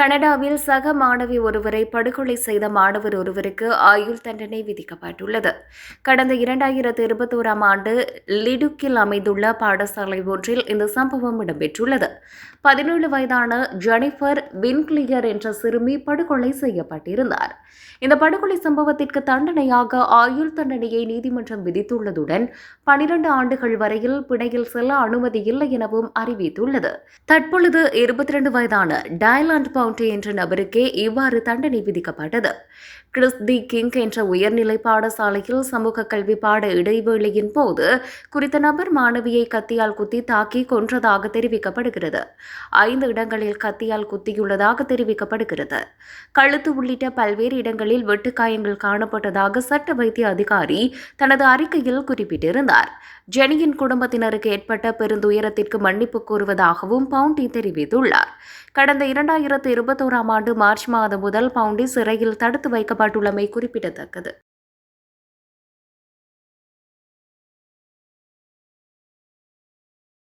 கனடாவில் சக மாணவி ஒருவரை படுகொலை செய்த மாணவர் ஒருவருக்கு ஆயுள் தண்டனை விதிக்கப்பட்டுள்ளது. கடந்த இரண்டாயிரத்து இருபத்தோராம் ஆண்டு லிடுக்கில் அமைந்துள்ள பாடசாலை ஒன்றில் இந்த சம்பவம் இடம்பெற்றுள்ளது. பதினேழு வயதான ஜெனிஃபர் வின்க்ளியர் என்ற சிறுமி படுகொலை செய்யப்பட்டிருந்தார். இந்த படுகொலை சம்பவத்திற்கு தண்டனையாக ஆயுள் தண்டனையை நீதிமன்றம் விதித்துள்ளதுடன் பனிரெண்டு ஆண்டுகள் வரையில் பிணையில் செல்ல அனுமதி இல்லை எனவும் அறிவித்துள்ளது. தற்பொழுது இருபத்தி இரண்டு வயதான டயலாண்ட் கவுண்டி என்ற நபருக்கே இவ்வாறு தண்டனை விதிக்கப்பட்டது. கிறிஸ் தி கிங் என்ற உயர்நிலை பாடசாலையில் சமூக கல்வி பாட இடைவேளையின் போது குறித்த நபர் மாணவியை கத்தியால் குத்தி தாக்கி கொன்றதாக தெரிவிக்கப்படுகிறது. ஐந்து இடங்களில் கத்தியால் குத்தியுள்ளதாக தெரிவிக்கப்படுகிறது. கழுத்து உள்ளிட்ட பல்வேறு இடங்களில் வெட்டுக்காயங்கள் காணப்பட்டதாக சட்ட வைத்திய அதிகாரி தனது அறிக்கையில் குறிப்பிட்டிருந்தார். ஜெனியின் குடும்பத்தினருக்கு ஏற்பட்ட பெருந்துயரத்திற்கு மன்னிப்பு கோருவதாகவும் பவுண்டி தெரிவித்துள்ளார். கடந்த இரண்டாயிரத்து இருபத்தோராம் ஆண்டு மார்ச் மாதம் முதல் பவுண்டி சிறையில் தடுத்து வைக்கப்பட்டுள்ளமை குறிப்பிடத்தக்கது.